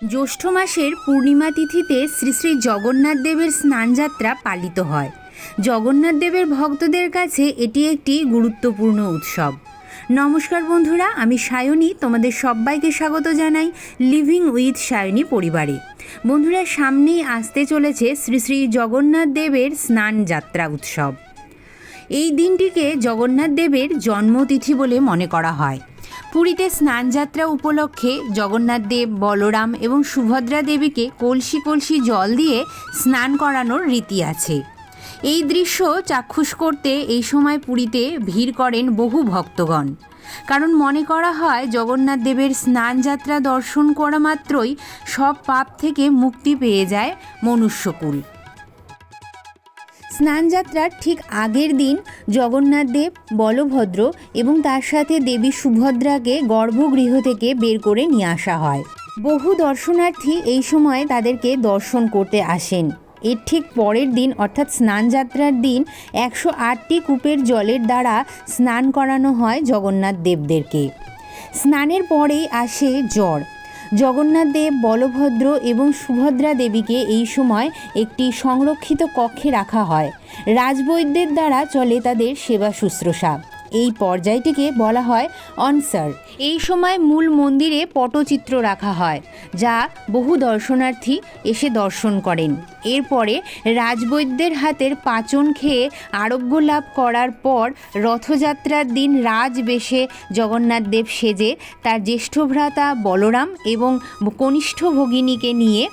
জ্যৈষ্ঠ মাসের পূর্ণিমা তিথিতে শ্রী শ্রী জগন্নাথ দেবের স্নানযাত্রা পালিত হয়। জগন্নাথ দেবের ভক্তদের কাছে এটি একটি গুরুত্বপূর্ণ উৎসব। নমস্কার বন্ধুরা, আমি সায়নী, তোমাদের সবাইকে স্বাগত জানাই লিভিং উইথ সায়নী পরিবারে। বন্ধুরা, সামনেই আসতে চলেছে শ্রী শ্রী জগন্নাথ দেবের স্নান যাত্রা উৎসব। এই দিনটিকে জগন্নাথ দেবের জন্মতিথি বলে মনে করা হয়। পুরীতে স্নানযাত্রা উপলক্ষে জগন্নাথ দেব, বলরাম এবং সুভদ্রা দেবীকে কলসি কলসি জল দিয়ে স্নান করানোর রীতি আছে। এই দৃশ্য চাক্ষুষ করতে এই সময় পুরীতে ভিড় করেন বহু ভক্তগণ। কারণ মনে করা হয়, জগন্নাথ দেবের স্নানযাত্রা দর্শন করা মাত্রই সব পাপ থেকে মুক্তি পেয়ে যায় মনুষ্যকুল। স্নানযাত্রার ঠিক আগের দিন জগন্নাথ দেব, বলভদ্র এবং তার সাথে দেবী সুভদ্রাকে গর্ভগৃহ থেকে বের করে নিয়ে আসা হয়। বহু দর্শনার্থী এই সময় তাদেরকে দর্শন করতে আসেন। এর ঠিক পরের দিন, অর্থাৎ স্নানযাত্রার দিন, একশো আটটি কূপের জলের দ্বারা স্নান করানো হয় জগন্নাথ দেবদেরকে। স্নানের পরেই আসে জ্বর। জগন্নাথ দেব, বলভদ্র এবং সুভদ্রা দেবীকে এই সময় একটি সংরক্ষিত কক্ষে রাখা হয়। রাজবৈদ্যের দ্বারা চলে তাদের সেবা শুশ্রূষা। এই পর্যায়টিকে বলা হয় অনসার। এই সময় মূল মন্দিরে পটচিত্র রাখা হয়, যা বহু দর্শনার্থী এসে দর্শন করেন। এরপরে রাজবৈদ্যের হাতের পাচন খেয়ে আরোগ্য লাভ করার পর রথযাত্রার দিন রাজবেশে জগন্নাথ দেব সেজে তার জ্যেষ্ঠ ভ্রাতা বলরাম এবং কনিষ্ঠ ভগিনীকে নিয়ে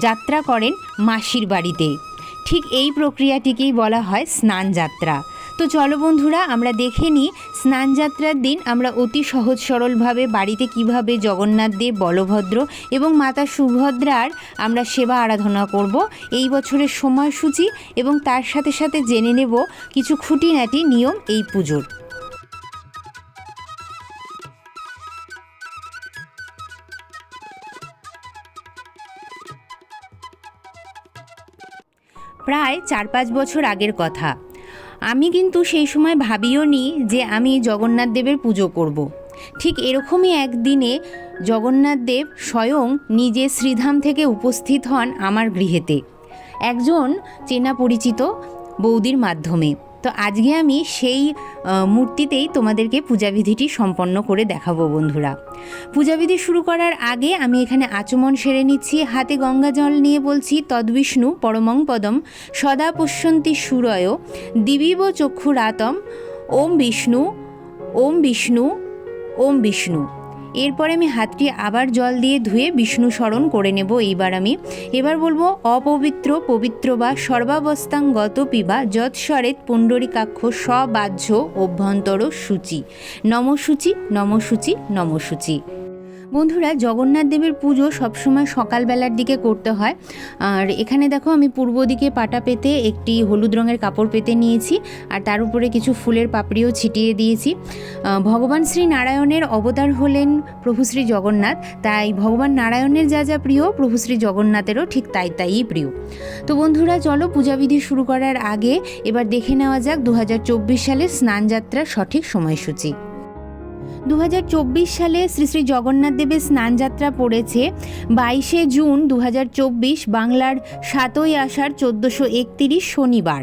যাত্রা করেন মাসির বাড়িতে। ঠিক এই প্রক্রিয়াটিকেই বলা হয় স্নান যাত্রা তো চলো বন্ধুরা, আমরা দেখে নিই স্নানযাত্রার দিন আমরা অতি সহজ সরলভাবে বাড়িতে কীভাবে জগন্নাথ দেব, বলভদ্র এবং মাতা সুভদ্রার আমরা সেবা আরাধনা করব। এই বছরের সময়সূচি এবং তার সাথে সাথে জেনে নেব কিছু খুঁটিনাটি নিয়ম এই পুজোর। প্রায় চার পাঁচ বছর আগের কথা। আমি কিন্তু সেই সময় ভাবিও নি যে আমি জগন্নাথ দেবের পুজো করব। ঠিক এরকমই একদিনে জগন্নাথ দেব স্বয়ং নিজে শ্রীধাম থেকে উপস্থিত হন আমার গৃহেতে একজন চেনা পরিচিত বৌদির মাধ্যমে তো আজকে আমি সেই মূর্তিতেই তোমাদেরকে পূজাবিধিটি সম্পন্ন করে দেখাবো বন্ধুরা। পূজাবিধি শুরু করার আগে আমি এখানে আচমন সেরে নিচ্ছি, হাতে গঙ্গা জল নিয়ে বলছি, তদ্বিষ্ণু পরমং পদম, সদা পুষ্যন্তি সুরয়, দিবিব চক্ষুরাতম, ওম বিষ্ণু ওম বিষ্ণু ওম বিষ্ণু। এরপরে আমি হাতটি আবার জল দিয়ে ধুয়ে বিষ্ণু স্মরণ করে নেব। এইবার আমি এবার বলব, অপবিত্র, পবিত্র বা সর্বাবস্থাঙ্গত পিবা যৎস্বরেত পুণ্ডরিকাক্ষ সবাহ্য অভ্যন্তর সূচি। নমসূচি নমসূচি নমসূচি। বন্ধুরা, জগন্নাথ দেবের পুজো সবসময় সকালবেলার দিকে করতে হয়। আর এখানে দেখো, আমি পূর্ব দিকে পাটা পেতে একটি হলুদ রঙের কাপড় পেতে নিয়েছি, আর তার উপরে কিছু ফুলের পাপড়িও ছিটিয়ে দিয়েছি। ভগবান শ্রী নারায়ণের অবতার হলেন প্রভু শ্রী জগন্নাথ, তাই ভগবান নারায়ণের যা যা প্রিয়, প্রভু শ্রী জগন্নাথেরও ঠিক তাই তাইই প্রিয়। তো বন্ধুরা, চলো পূজাবিধি শুরু করার আগে এবার দেখে নেওয়া যাক দু হাজার চব্বিশ সালের স্নানযাত্রার সঠিক সময়সূচি। দু হাজার চব্বিশ সালে শ্রী শ্রী জগন্নাথ দেবের স্নানযাত্রা পড়েছে। বাইশে জুন দু হাজার চব্বিশ বাংলার সাতই আষাঢ় চোদ্দোশো একতিরিশ শনিবার।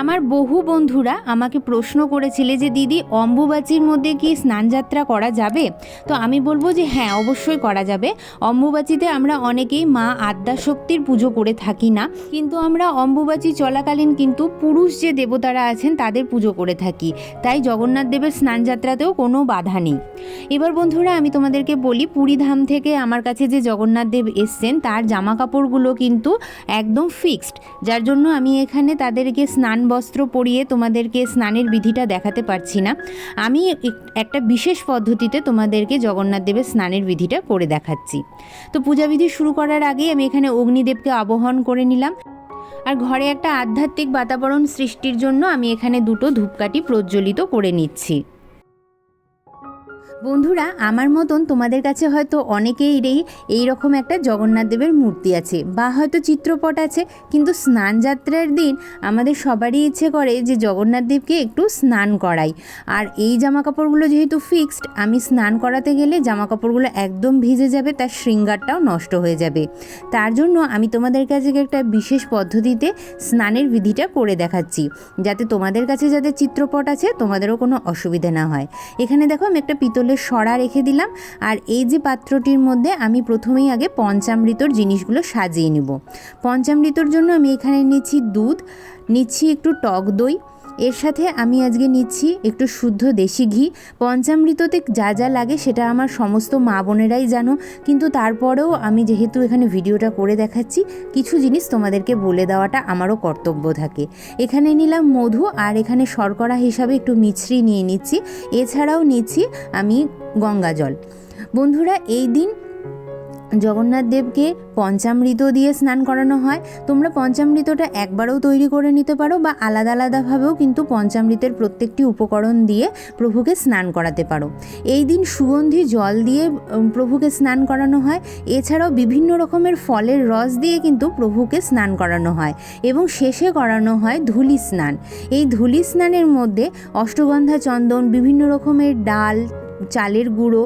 আমার বহু বন্ধুরা আমাকে প্রশ্ন করেছিলে যে, দিদি, অম্বুবাচীর মধ্যে কি স্নানযাত্রা করা যাবে? তো আমি বলব যে হ্যাঁ অবশ্যই করা যাবে। অম্বুবাচীতে আমরা অনেকেই মা আদ্যাশক্তির পুজো করে থাকি না, কিন্তু আমরা অম্বুবাচি চলাকালীন কিন্তু পুরুষ যে দেবতারা আছেন, তাদের পুজো করে থাকি। তাই জগন্নাথ দেবের স্নানযাত্রাতেও কোনো বাধা নেই। এবার বন্ধুরা, আমি তোমাদেরকে বলি, পুরী ধাম থেকে আমার কাছে যে জগন্নাথ দেব এসছেন, তার জামা কাপড়গুলো কিন্তু একদম ফিক্সড, যার জন্য আমি এখানে তাদেরকে স্নান বস্ত্র পরিয়ে তোমাদেরকে স্নানের বিধিটা দেখাতে পারছি না। আমি এক- একটা বিশেষ পদ্ধতিতে তোমাদেরকে জগন্নাথ দেবের স্নানের বিধিটা করে দেখাচ্ছি। তো পূজাবিধি শুরু করার আগেই আমি এখানে অগ্নিদেবকে আবহন করে নিলাম। আর ঘরে একটা আধ্যাত্মিক বাতাবরণ সৃষ্টির জন্য আমি এখানে দুটো ধূপকাঠি প্রজ্বলিত করে নিচ্ছি। বন্ধুরা, আমার মতন তোমাদের কাছে হয়তো অনেকেরই এই রকম একটা জগন্নাথ দেবের মূর্তি আছে বা হয়তো চিত্রপট আছে, কিন্তু স্নান যাত্রার দিন আমাদের সবারই ইচ্ছে করে যে জগন্নাথ দেবকে একটু স্নান করাই। আর এই জামা কাপড়গুলো যেহেতু ফিক্সড আমি স্নান করাতে গেলে জামা কাপড়গুলো একদম ভিজে যাবে, তার শৃঙ্গারটাও নষ্ট হয়ে যাবে। তার জন্য আমি তোমাদের কাছে একটা বিশেষ পদ্ধতিতে স্নানের বিধিটা করে দেখাচ্ছি, যাতে তোমাদের কাছে যাদের চিত্রপট আছে, তোমাদেরও কোনো অসুবিধা না হয়। এখানে দেখো, আমি একটা পিতলের সরা রেখে দিলাম আর এই যে পাত্রটির মধ্যে আমি প্রথমেই আগে পঞ্চামৃতর জিনিসগুলো সাজিয়ে নিব। পঞ্চামৃতর জন্য আমি এখানে নিচ্ছি দুধ, নিচ্ছি একটু টক দই এর সাথে আমি আজকে নিচ্ছি একটু শুদ্ধ দেশি ঘি। পঞ্চামৃততে যা যা লাগে সেটা আমার সমস্ত মা বোনেরাই জানো। কিন্তু তারপরেও আমি যেহেতু এখানে ভিডিওটা করে দেখাচ্ছি, কিছু জিনিস তোমাদেরকে বলে দেওয়াটা আমারও কর্তব্য থাকে। এখানে নিলাম মধু আর এখানে শর্করা হিসাবে একটু মিছরি নিয়ে নিচ্ছি। এছাড়াও নিচ্ছি আমি গঙ্গা জল। বন্ধুরা, এই দিন জগন্নাথ দেবকে পঞ্চামৃত দিয়ে স্নান করানো হয়। তোমরা পঞ্চামৃতটা একবারও তৈরি করে নিতে পারো বা আলাদা আলাদাভাবেও কিন্তু পঞ্চামৃতের প্রত্যেকটি উপকরণ দিয়ে প্রভুকে স্নান করাতে পারো। এই দিন সুগন্ধি জল দিয়ে প্রভুকে স্নান করানো হয়। এছাড়াও বিভিন্ন রকমের ফলের রস দিয়ে কিন্তু প্রভুকে স্নান করানো হয় এবং শেষে করানো হয় ধুলি স্নান। এই ধুলি স্নানের মধ্যে অষ্টগন্ধা চন্দন, বিভিন্ন রকমের ডাল চালের গুঁড়ো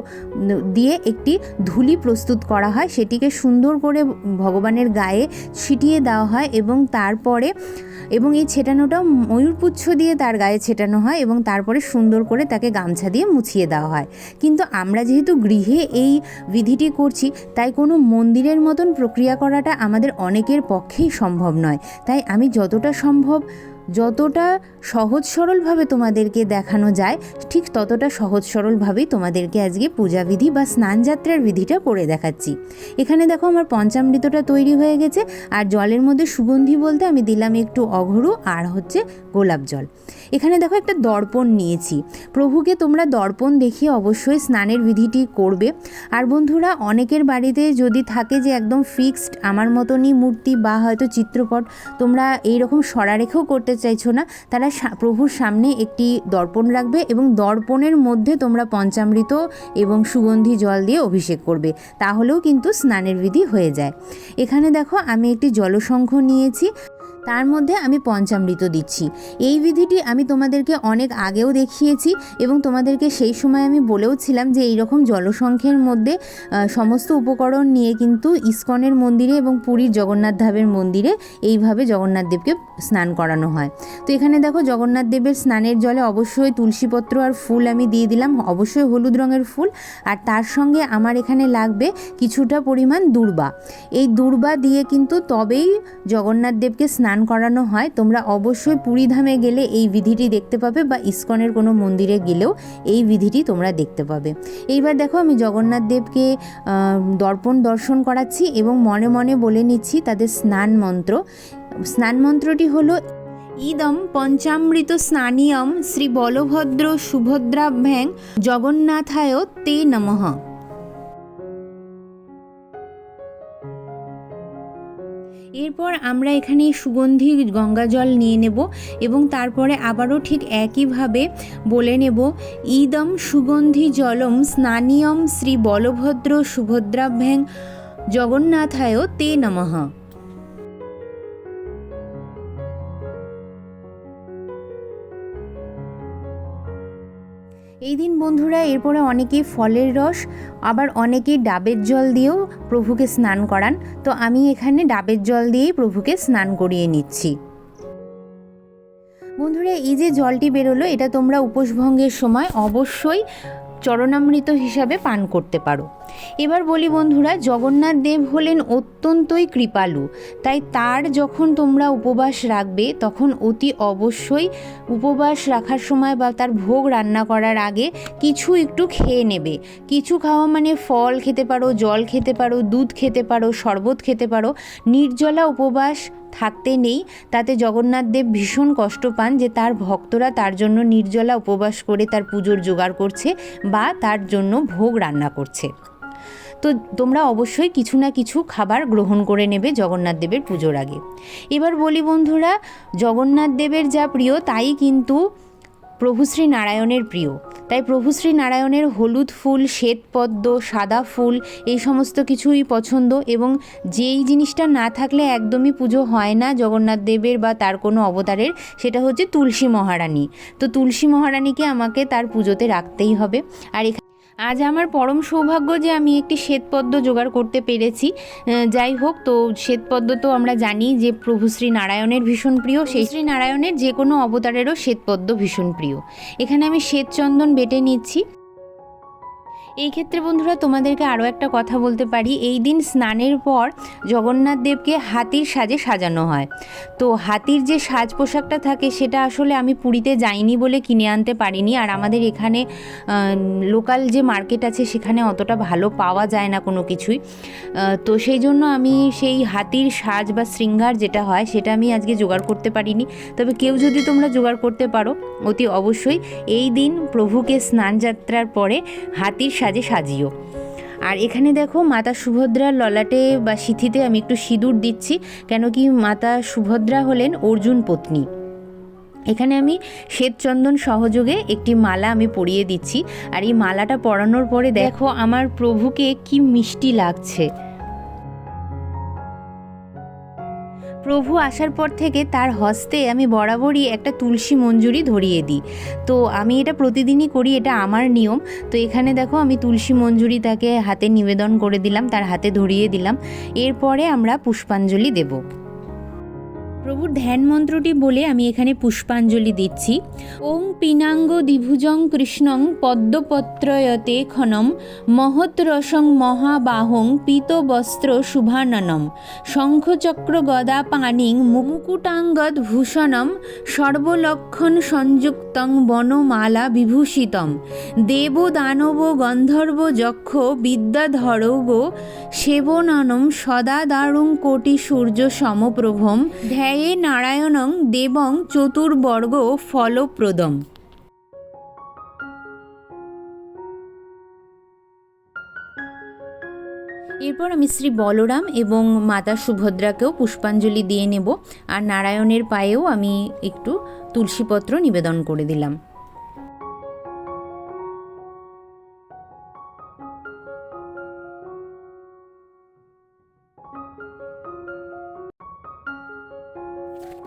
দিয়ে একটি ধুলি প্রস্তুত করা হয়। সেটিকে সুন্দর করে ভগবানের গায়ে ছিটিয়ে দেওয়া হয় এবং তারপরে এবং এই ছেটানোটাও ময়ূরপুচ্ছ দিয়ে তার গায়ে ছেটানো হয় এবং তারপরে সুন্দর করে তাকে গামছা দিয়ে মুছিয়ে দেওয়া হয়। কিন্তু আমরা যেহেতু গৃহে এই বিধিটি করছি, তাই কোনো মন্দিরের মতন প্রক্রিয়া করাটা আমাদের অনেকের পক্ষেই সম্ভব নয়। তাই আমি যতটা সম্ভব যতটা সহজ সরলভাবে তোমাদেরকে দেখানো যায়, ঠিক ততটা সহজ সরলভাবেই তোমাদেরকে আজকে পূজাবিধি বা স্নানযাত্রার বিধিটা করে দেখাচ্ছি। এখানে দেখো আমার পঞ্চামৃতটা তৈরি হয়ে গেছে, আর জলের মধ্যে সুগন্ধি বলতে আমি দিলাম একটু অঘরু আর হচ্ছে গোলাপ জল। এখানে দেখো একটা দর্পণ নিয়েছি। প্রভুকে তোমরা দর্পণ দেখিয়ে অবশ্যই স্নানের বিধিটি করবে। আর বন্ধুরা, অনেকের বাড়িতে যদি থাকে যে একদম ফিক্সড আমার মতনই মূর্তি বা হয়তো চিত্রপট তোমরা এই রকম সরা রেখেও করতে চাইছো না, তারা প্রভুর সামনে একটি দর্পণ রাখবে এবং দর্পণের মধ্যে তোমরা পঞ্চামৃত এবং সুগন্ধি জল দিয়ে অভিষেক করবে, তাহলেও কিন্তু স্নানের বিধি হয়ে যায়। এখানে দেখো, আমি একটি জলসংখ্য নিয়েছি। তার মধ্যে আমি পঞ্চামৃত দিচ্ছি। এই বিধিটি আমি তোমাদেরকে অনেক আগেও দেখিয়েছি এবং তোমাদেরকে সেই সময় আমি বলেও ছিলাম যে এইরকম জলসংখ্যের মধ্যে সমস্ত উপকরণ নিয়ে কিন্তু ইস্কনের মন্দিরে এবং পুরীর জগন্নাথ ধামের মন্দিরে এইভাবে জগন্নাথ দেবকে স্নান করানো হয়। তো এখানে দেখো জগন্নাথ দেবের স্নানের জলে অবশ্যই তুলসীপত্র আর ফুল আমি দিয়ে দিলাম, অবশ্যই হলুদ রঙের ফুল। আর তার সঙ্গে আমার এখানে লাগবে কিছুটা পরিমাণ দূর্বা। এই দূর্বা দিয়ে কিন্তু তবেই জগন্নাথ দেবকে স্নান করানো হয়, তোমরা অবশ্যই পুরী ধামে গেলে এই বিধিটি দেখতে পাবে বা ইস্কনের কোনো মন্দিরে গেলেও এই বিধিটি তোমরা দেখতে পাবে। এইবার দেখো আমি জগন্নাথ দেবকে দর্পণ দর্শন করাচ্ছি এবং মনে মনে বলে নিচ্ছি তাদের স্নান মন্ত্র। স্নান মন্ত্রটি হলো, ইদম পঞ্চামৃত স্নানিয়ম শ্রী বলভদ্র সুভদ্রাভ্যাং জগন্নাথায় তে নমঃ। এরপর আমরা এখানে সুগন্ধি গঙ্গা জল নিয়ে নেব এবং তারপরে আবারও ঠিক একইভাবে বলে নেব, ইদম সুগন্ধি জলম স্নানীয়ম শ্রী বলভদ্র সুভদ্রাভ্যাং জগন্নাথায় তে নমঃ। এই দিন বন্ধুরা, এরপরে অনেকে ফলের রস, আবার অনেকে ডাবের জল দিয়েও প্রভুকে স্নান করান। তো আমি এখানে ডাবের জল দিয়েই প্রভুকে স্নান করিয়ে নিচ্ছি। বন্ধুরা, এই যে জলটি বেরোলো, এটা তোমরা উপোসভঙ্গের সময় অবশ্যই চরণামৃত হিসাবে পান করতে পারো। এবার বলি বন্ধুরা, জগন্নাথ দেব হলেন অত্যন্তই কৃপালু। তাই তার যখন তোমরা উপবাস রাখবে, তখন অতি অবশ্যই উপবাস রাখার সময় বা তার ভোগ রান্না করার আগে কিছু একটু খেয়ে নেবে। কিছু খাওয়া মানে ফল খেতে পারো, জল খেতে পারো, দুধ খেতে পারো, শরবত খেতে পারো, নির্জলা উপবাস থাকতে নেই। তাতে জগন্নাথ দেব ভীষণ কষ্ট পান যে তার ভক্তরা তার জন্য নির্জলা উপবাস করে তার পুজোর জোগাড় করছে বা তার জন্য ভোগ রান্না করছে। তো তোমরা অবশ্যই কিছু না কিছু খাবার গ্রহণ করে নেবে জগন্নাথ দেবের পুজোর আগে। এবার বলি বন্ধুরা, জগন্নাথ দেবের যা প্রিয় তাই কিন্তু প্রভু শ্রী নারায়ণের প্রিয়। তাই প্রভু শ্রী নারায়ণের হলুদ ফুল, শ্বেত পদ্ম, সাদা ফুল, এই সমস্ত কিছুই পছন্দ এবং যেই জিনিসটা না থাকলে একদমই পুজো হয় না জগন্নাথ দেবের বা তার কোনো অবতারের, সেটা হচ্ছে তুলসী মহারানী। তো তুলসী মহারানীকে আমাকে তার পুজোতে রাখতেই হবে। আর এখানে আজ আমার পরম সৌভাগ্য যে আমি একটি শ্বেতপদ্ম জোগাড় করতে পেরেছি। যাই হোক, তো শ্বেতপদ্ম তো আমরা জানি যে প্রভু শ্রী নারায়ণের ভীষণ প্রিয়, সেই শ্রী নারায়ণের যে কোনো অবতারেরও শ্বেতপদ্ম ভীষণ প্রিয়। এখানে আমি শ্বেতচন্দন বেটে নিচ্ছি। এই ক্ষেত্রে বন্ধুরা তোমাদেরকে আরও একটা কথা বলতে পারি। এই দিন স্নানের পর জগন্নাথ দেবকে হাতির সাজে সাজানো হয়। তো হাতির যে সাজ পোশাকটা থাকে সেটা আসলে আমি পুরীতে যাইনি বলে কিনে আনতে পারিনি। আর আমাদের এখানে লোকাল যে মার্কেট আছে সেখানে অতটা ভালো পাওয়া যায় না কোনো কিছুই। তো সেই জন্য আমি সেই হাতির সাজ বা শৃঙ্গার যেটা হয় সেটা আমি আজকে জোগাড় করতে পারিনি। তবে কেউ যদি তোমরা জোগাড় করতে পারো অতি অবশ্যই এই দিন প্রভুকে স্নান যাত্রার পরে হাতির সাজে সাজিও। আর এখানে দেখো মাতা সুভদ্রার ললাটে বা সিথিতে আমি একটু সিঁদুর দিচ্ছি, কেন কি মাতা সুভদ্রা হলেন অর্জুন পত্নী। এখানে আমি শ্বেতচন্দন সহযোগে একটি মালা আমি পরিয়ে দিচ্ছি। আর এই মালাটা পরানোর পরে দেখো আমার প্রভুকে কি মিষ্টি লাগছে। প্রভু আসার পর থেকে তার হস্তে আমি বরাবরই একটা তুলসী মঞ্জুরি ধরিয়ে দিই। তো আমি এটা প্রতিদিনই করি, এটা আমার নিয়ম। তো এখানে দেখো আমি তুলসী মঞ্জুরি তাকে হাতে নিবেদন করে দিলাম, তার হাতে ধরিয়ে দিলাম। এরপরে আমরা পুষ্পাঞ্জলি দেব। প্রভুর ধ্যান মন্ত্রটি বলে আমি এখানে পুষ্পাঞ্জলি দিচ্ছি। ওং পিনাঙ্গ দ্বিভুজং কৃষ্ণং পদ্মপত্রয়তে খনম মহৎরসং মহাবাহং পীতবস্ত্র শুভাননম, শঙ্খচক্র গদা পানিং মুকুটাঙ্গদ ভূষণম, সর্বলক্ষণ সংযুক্তং বনমালা বিভূষিতম দেব দানব গন্ধর্ব যক্ষ বিদ্যাধরগ সেবননম সদা দারুং কোটি সূর্য সমপ্রভম ধ্যায়ে নারায়ণং দেবং চতুর্বর্গ ফলপ্রদম। এরপর আমি শ্রী বলরাম এবং মাতা সুভদ্রাকেও পুষ্পাঞ্জলি দিয়ে নেব আর নারায়ণের পায়েও আমি একটু তুলসীপত্র নিবেদন করে দিলাম।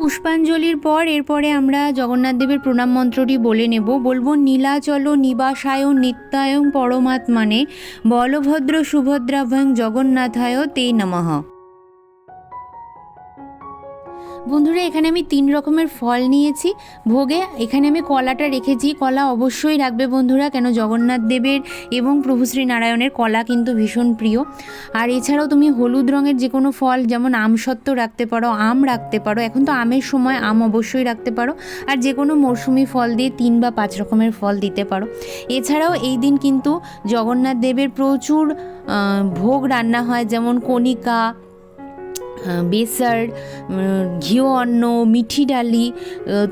পুষ্পাঞ্জলির পর এরপরে আমরা জগন্নাথ দেবের প্রণাম মন্ত্রটি বলে নেব। বলব, নীলাচল নিবাসায় নিত্যায়ং পরমাত্মানে, বলভদ্র সুভদ্রাভয়ং জগন্নাথায় তে নমঃ। বন্ধুরা, এখানে আমি তিন রকমের ফল নিয়েছি। ভোগে এখানে আমি কলাটা রেখেছি। কলা অবশ্যই রাখবে বন্ধুরা, কেন জগন্নাথ দেবের এবং প্রভু শ্রী নারায়ণের কলা কিন্তু ভীষণ প্রিয়। আর এছাড়াও তুমি হলুদ রঙের যে কোনো ফল, যেমন আমসত্ত্ব রাখতে পারো, আম রাখতে পারো, এখন তো আমের সময়, আম অবশ্যই রাখতে পারো। আর যে কোনো মরশুমি ফল দিয়ে তিন বা পাঁচ রকমের ফল দিতে পারো। এছাড়াও এই দিন কিন্তু জগন্নাথ দেবের প্রচুর ভোগ রান্না হয়, যেমন কণিকা বেসার ঘিও অন্ন, মিঠি ডালি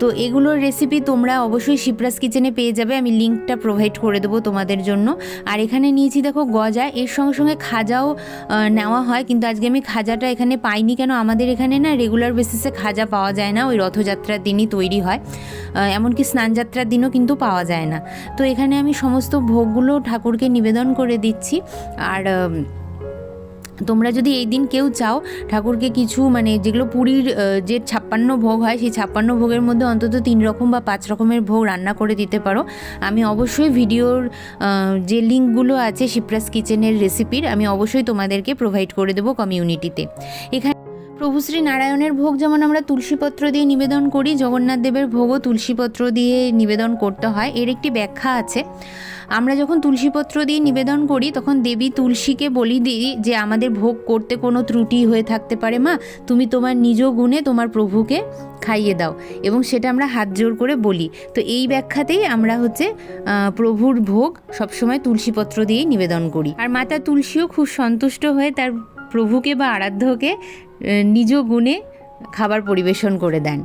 তো এগুলোর রেসিপি তোমরা অবশ্যই শিপ্রাস কিচেনে পেয়ে যাবে। আমি লিঙ্কটা প্রোভাইড করে দেবো তোমাদের জন্য। আর এখানে নিয়েছি দেখো গজা। এর সঙ্গে সঙ্গে খাজাও নেওয়া হয়। কিন্তু আজকে আমি খাজাটা এখানে পাইনি। কেন? আমাদের এখানে না রেগুলার বেসিসে খাজা পাওয়া যায় না। ওই রথযাত্রার দিনই তৈরি হয়। এমনকি স্নানযাত্রার দিনও কিন্তু পাওয়া যায় না। তো এখানে আমি সমস্ত ভোগগুলো ঠাকুরকে নিবেদন করে দিচ্ছি। আর তোমরা যদি এই দিন কেউ চাও, ঠাকুরকে কিছু মানে যেগুলো পুরীর যে ছাপ্পান্ন ভোগ হয়, সেই ছাপ্পান্ন ভোগের মধ্যে অন্তত তিন রকম বা পাঁচ রকমের ভোগ রান্না করে দিতে পারো। আমি অবশ্যই ভিডিওর যে লিঙ্কগুলো আছে শিপ্রাস কিচেনের রেসিপির আমি অবশ্যই তোমাদেরকে প্রোভাইড করে দেবো কমিউনিটিতে। এখানে প্রভু শ্রী নারায়ণের ভোগ যেমন আমরা তুলসীপত্র দিয়ে নিবেদন করি, জগন্নাথ দেবের ভোগও তুলসীপত্র দিয়ে নিবেদন করতে হয়। এর একটি ব্যাখ্যা আছে। আমরা যখন তুলসীপত্র দিয়ে নিবেদন করি, তখন দেবী তুলসীকে বলি দিই যে আমাদের ভোগ করতে কোনো ত্রুটি হয়ে থাকতে পারে মা, তুমি তোমার নিজ গুণে তোমার প্রভুকে খাইয়ে দাও। এবং সেটা আমরা হাত জোর করে বলি। তো এই ব্যাখ্যাতেই আমরা হচ্ছে প্রভুর ভোগ সবসময় তুলসীপত্র দিয়েই নিবেদন করি। আর মাতা তুলসীও খুব সন্তুষ্ট হয়ে তার প্রভুকে বা আরাধ্যকে নিজ গুণে খাবার পরিবেশন করে দেন।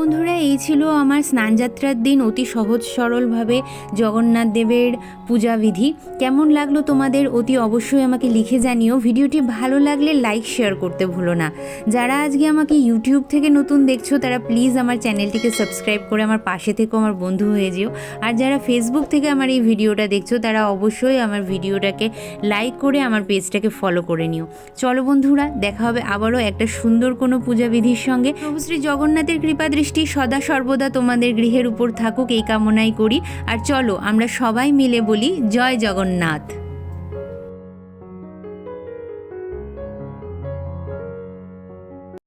বন্ধুরা, এই ছিল আমার স্নানযাত্রার দিন অতি সহজ সরলভাবে জগন্নাথ দেবের পূজাবিধি কেমন লাগল তোমাদের অতি অবশ্যই আমাকে লিখে জানিও। ভিডিওটি ভালো লাগলে লাইক, শেয়ার করতে ভুলো না। যারা আজকে আমাকে ইউটিউব থেকে নতুন দেখছ, তারা প্লিজ আমার চ্যানেলটিকে সাবস্ক্রাইব করে আমার পাশে থেকেও আমার বন্ধু হয়ে যেও। আর যারা ফেসবুক থেকে আমার এই ভিডিওটা দেখছ, তারা অবশ্যই আমার ভিডিওটাকে লাইক করে আমার পেজটাকে ফলো করে নিও। চলো বন্ধুরা, দেখা হবে আবারও একটা সুন্দর কোনো পূজাবিধির সঙ্গে। শ্রী জগন্নাথের কৃপা দৃষ্টি সদা সর্বদা তোমাদের গৃহের উপর থাকুক এই কামনাই করি। আর চলো, আমরা সবাই মিলে বলি, জয় জগন্নাথ।